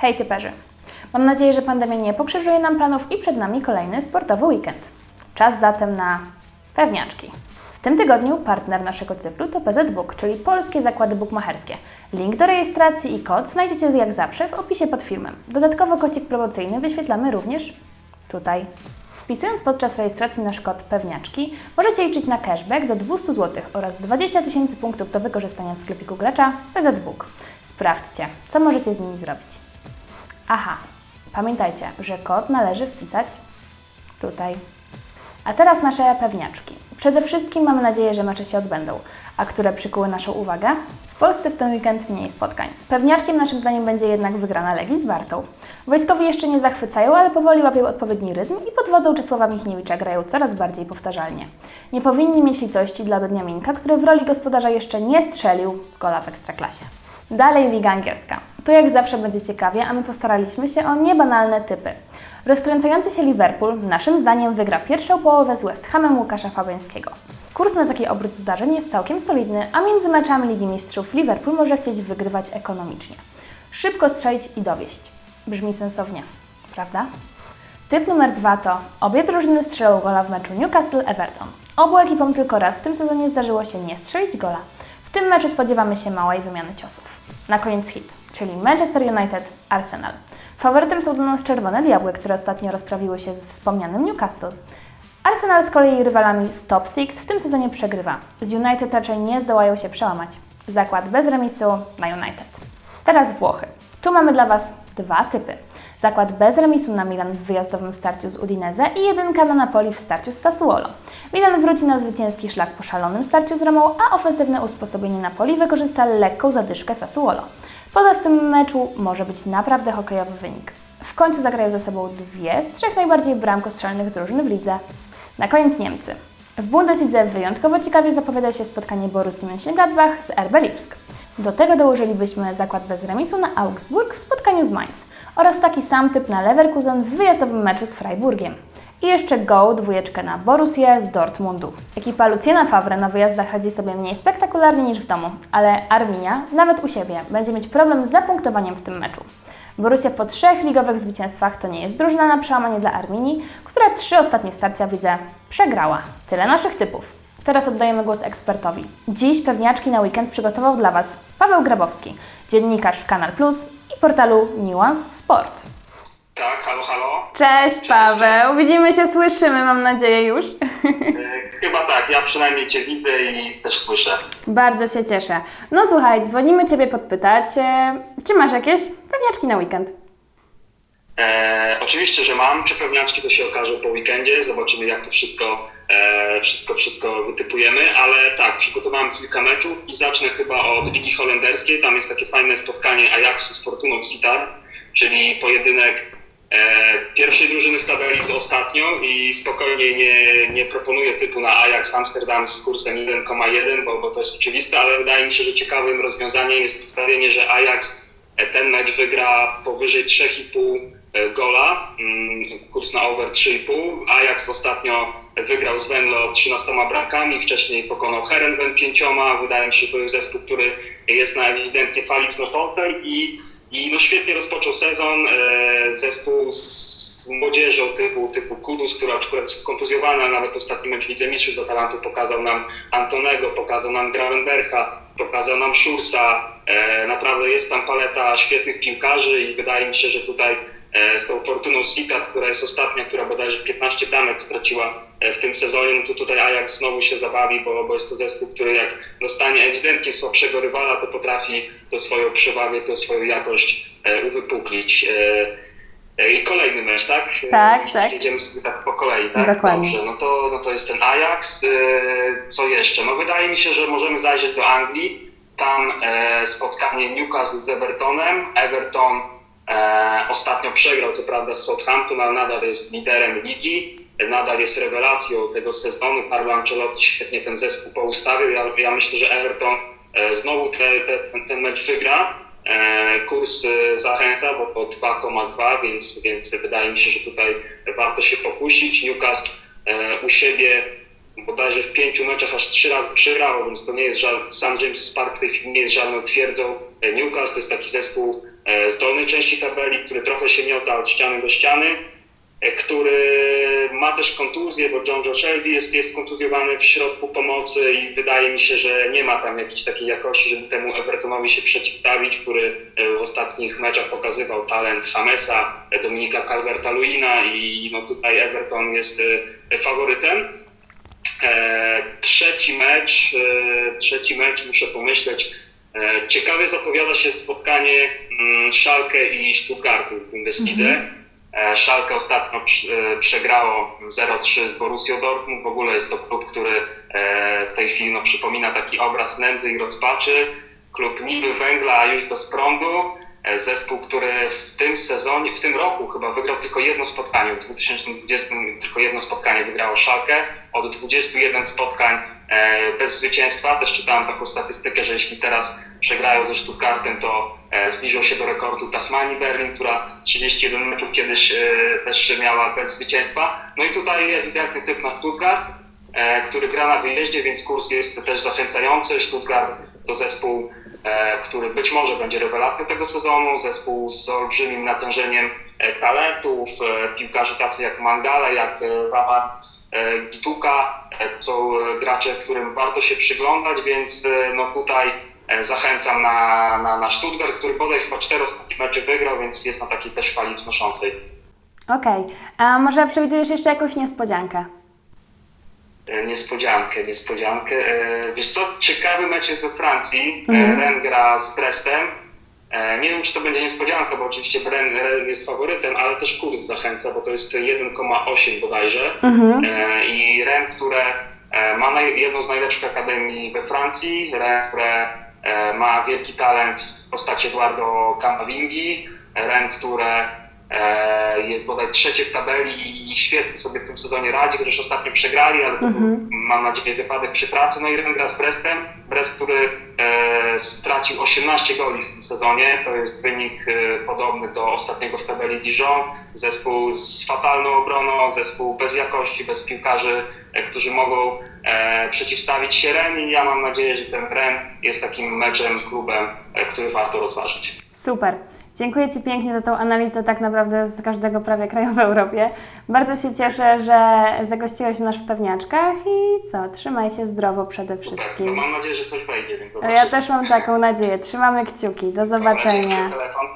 Hej typerzy! Mam nadzieję, że pandemia nie pokrzyżuje nam planów i przed nami kolejny sportowy weekend. Czas zatem na pewniaczki. W tym tygodniu partner naszego cyklu to PZ czyli polskie zakłady bukmacherskie. Link do rejestracji i kod znajdziecie jak zawsze w opisie pod filmem. Dodatkowo kocik promocyjny wyświetlamy również tutaj. Wpisując podczas rejestracji nasz kod pewniaczki, możecie liczyć na cashback do 200 zł oraz 20 tysięcy punktów do wykorzystania w sklepiku gracza PZ Book. Sprawdźcie, co możecie z nimi zrobić. Aha, pamiętajcie, że kod należy wpisać tutaj. A teraz nasze pewniaczki. Przede wszystkim mamy nadzieję, że mecze się odbędą. A które przykuły naszą uwagę? W Polsce w ten weekend mniej spotkań. Pewniaczkiem naszym zdaniem będzie jednak wygrana Legii z Wartą. Wojskowi jeszcze nie zachwycają, ale powoli łapią odpowiedni rytm i pod wodzą Czesława Michniewicza grają coraz bardziej powtarzalnie. Nie powinni mieć litości dla Bedniaminka, który w roli gospodarza jeszcze nie strzelił gola w Ekstraklasie. Dalej Liga Angielska. Tu jak zawsze będzie ciekawie, a my postaraliśmy się o niebanalne typy. Rozkręcający się Liverpool naszym zdaniem wygra pierwszą połowę z West Hamem Łukasza Fabiańskiego. Kurs na taki obrót zdarzeń jest całkiem solidny, a między meczami Ligi Mistrzów Liverpool może chcieć wygrywać ekonomicznie. Szybko strzelić i dowieść. Brzmi sensownie, prawda? Typ numer dwa to obie drużyny strzelą gola w meczu Newcastle-Everton. Obu ekipom tylko raz w tym sezonie zdarzyło się nie strzelić gola. W tym meczu spodziewamy się małej wymiany ciosów. Na koniec hit, czyli Manchester United-Arsenal. Faworytem są dla nas Czerwone Diabły, które ostatnio rozprawiły się z wspomnianym Newcastle. Arsenal z kolei rywalami z top 6 w tym sezonie przegrywa. Z United raczej nie zdołają się przełamać. Zakład bez remisu na United. Teraz Włochy. Tu mamy dla Was dwa typy. Zakład bez remisu na Milan w wyjazdowym starciu z Udinese i jedynka na Napoli w starciu z Sassuolo. Milan wróci na zwycięski szlak po szalonym starciu z Romą, a ofensywne usposobienie Napoli wykorzysta lekką zadyszkę Sassuolo. Poza w tym meczu może być naprawdę hokejowy wynik. W końcu zagrają ze sobą dwie z trzech najbardziej bramkostrzelnych drużyn w lidze. Na koniec Niemcy. W Bundeslidze wyjątkowo ciekawie zapowiada się spotkanie Borussii Mönchengladbach z RB Lipsk. Do tego dołożylibyśmy zakład bez remisu na Augsburg w spotkaniu z Mainz oraz taki sam typ na Leverkusen w wyjazdowym meczu z Freiburgiem. I jeszcze go dwójeczkę na Borussię z Dortmundu. Ekipa Luciana Favre na wyjazdach radzi sobie mniej spektakularnie niż w domu, ale Arminia, nawet u siebie, będzie mieć problem z zapunktowaniem w tym meczu. Borussia po trzech ligowych zwycięstwach to nie jest drużyna na przełamanie dla Arminii, która trzy ostatnie starcia widzę przegrała. Tyle naszych typów. Teraz oddajemy głos ekspertowi. Dziś pewniaczki na weekend przygotował dla Was Paweł Grabowski, dziennikarz Kanal Plus i portalu Nuance Sport. Tak, halo, halo. Cześć Paweł, widzimy się, słyszymy, mam nadzieję już. E, Chyba tak, ja przynajmniej Cię widzę i też słyszę. Bardzo się cieszę. No słuchaj, dzwonimy Ciebie podpytać, e, czy masz jakieś pewniaczki na weekend? E, oczywiście, że mam. Czy pewniaczki to się okaże po weekendzie. Zobaczymy, jak to wszystko, wszystko, wszystko wytypujemy. Ale tak, przygotowałem kilka meczów i zacznę chyba od Ligi Holenderskiej. Tam jest takie fajne spotkanie Ajaxu z Fortuną Sittard, czyli pojedynek e, pierwszej drużyny w tabeli z ostatnią i spokojnie nie, nie proponuję typu na Ajax Amsterdam z kursem 1,1, bo, bo to jest oczywiste, ale wydaje mi się, że ciekawym rozwiązaniem jest postawienie, że Ajax e, ten mecz wygra powyżej 3,5 e, gola, mm, kurs na over 3,5. Ajax ostatnio wygrał z Venlo 13 bramkami, wcześniej pokonał Herenven pięcioma. Wydaje mi się, że to jest zespół, który jest na ewidentnie fali wznoszącej i, i no świetnie rozpoczął sezon. E, Zespół z młodzieżą typu, typu Kudus, która akurat jest kontuzjowana, nawet ostatni mecz Wicemistrzów z Atalantu pokazał nam Antonego, pokazał nam Gravenbercha, pokazał nam Szursa. E, naprawdę jest tam paleta świetnych piłkarzy i wydaje mi się, że tutaj e, z tą Fortuną Sittard, która jest ostatnia, która bodajże 15 bramek straciła e, w tym sezonie, no to tutaj Ajax znowu się zabawi, bo, bo jest to zespół, który jak dostanie ewidentnie słabszego rywala, to potrafi tą swoją przewagę, tą swoją jakość e, uwypuklić. E, E, I kolejny mecz, tak? Tak, E, tak. Jedziemy sobie tak po kolei, tak? Dokładnie. Dobrze, no to, no to jest ten Ajax. E, Co jeszcze? No wydaje mi się, że możemy zajrzeć do Anglii. Tam e, spotkanie Newcastle z Evertonem. Everton e, ostatnio przegrał, co prawda, z Southampton, ale nadal jest liderem ligi. E, Nadal jest rewelacją tego sezonu. Carlo Ancelotti świetnie ten zespół poustawił. Ja, ja myślę, że Everton e, znowu te, te, ten, ten mecz wygra. E, Kurs e, zachęca, bo po 2,2, więc, więc wydaje mi się, że tutaj warto się pokusić. Newcastle e, u siebie bodajże w pięciu meczach aż trzy razy przegrało, więc to nie jest żaden, St. James Park w tej chwili nie jest żadną twierdzą. E, Newcastle to jest taki zespół e, z dolnej części tabeli, który trochę się miota od ściany do ściany, e, który ma też kontuzję, bo John Joe Shelby jest, jest kontuzjowany w środku pomocy i wydaje mi się, że nie ma tam jakiejś takiej jakości, żeby temu Evertonowi się przeciwstawić, który w ostatnich meczach pokazywał talent Jamesa, e, Dominika Calverta-Luina i no tutaj Everton jest faworytem. Trzeci mecz, trzeci mecz, muszę pomyśleć. E, ciekawie zapowiada się spotkanie mm, Schalke i Stuttgartu w Bundeslidze. E, Schalke ostatnio e, przegrało 0-3 z Borussią Dortmund. W ogóle jest to klub, który w tej chwili no, przypomina taki obraz nędzy i rozpaczy. Klub niby węgla, a już bez prądu. Zespół, który w tym sezonie, w tym roku chyba wygrał tylko jedno spotkanie. W 2020 tylko jedno spotkanie wygrało Schalke. Od 21 spotkań bez zwycięstwa. Też czytałem taką statystykę, że jeśli teraz przegrają ze Stuttgartem, to e, zbliżą się do rekordu Tasmanii Berlin, która 31 meczów kiedyś e, też miała bez zwycięstwa. No i tutaj ewidentny typ na Stuttgart, e, który gra na wyjeździe, więc kurs jest też zachęcający. Stuttgart to zespół, e, który być może będzie rewelacją tego sezonu, zespół z olbrzymim natężeniem e, talentów, e, piłkarzy tacy jak Mangala, jak e, E, Gituka, e, są e, gracze, którym warto się przyglądać, więc no tutaj zachęcam na, na, na Stuttgart, który bodaj chyba cztery ostatnie mecze wygrał, więc jest na takiej też fali wznoszącej. Okej, a może przewidujesz jeszcze jakąś niespodziankę? Niespodziankę, niespodziankę. Wiesz co, ciekawy mecz jest we Francji. Mhm. Ren gra z Brestem. E, Nie wiem, czy to będzie niespodzianka, bo oczywiście Ren, Ren jest faworytem, ale też kurs zachęca, bo to jest 1,8 bodajże. E, I Ren, które e, ma jedną z najlepszych akademii we Francji, Ren, które ma wielki talent w postaci Eduardo Camavingi, Ren, które jest bodaj trzecie w tabeli i świetnie sobie w tym sezonie radzi, chociaż ostatnio przegrali, ale to był, mam nadzieję, wypadek przy pracy. No i Ren gra z Brestem, Brest, który e, stracił 18 goli w tym sezonie, to jest wynik e, podobny do ostatniego w tabeli Dijon. Zespół z fatalną obroną, zespół bez jakości, bez piłkarzy, e, którzy mogą przeciwstawić się Ren i ja mam nadzieję, że ten Ren jest takim meczem, klubem, który warto rozważyć. Super. Dziękuję Ci pięknie za tą analizę tak naprawdę z każdego prawie kraju w Europie. Bardzo się cieszę, że zagościłeś nas w pewniaczkach i co, trzymaj się zdrowo przede wszystkim. mam nadzieję, że coś wejdzie, więc Ja zobaczymy. też mam taką nadzieję. Trzymamy kciuki. Do zobaczenia.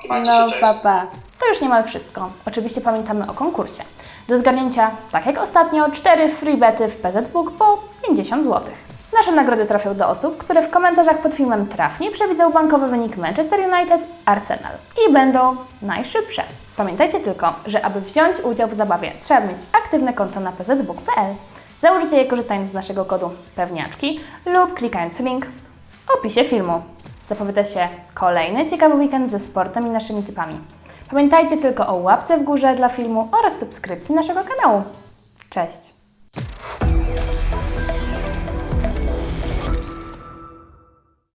No, się, cześć. pa, pa. To już niemal wszystko. Oczywiście pamiętamy o konkursie. Do zgarnięcia, tak jak ostatnio, 4 free bety w PZBook po 50 zł. Nasze nagrody trafią do osób, które w komentarzach pod filmem trafnie przewidzą bankowy wynik Manchester United Arsenal i będą najszybsze. Pamiętajcie tylko, że aby wziąć udział w zabawie, trzeba mieć aktywne konto na pzbook.pl. Założycie je korzystając z naszego kodu pewniaczki lub klikając link w opisie filmu. Zapowiada się kolejny ciekawy weekend ze sportem i naszymi typami. Pamiętajcie tylko o łapce w górze dla filmu oraz subskrypcji naszego kanału. Cześć!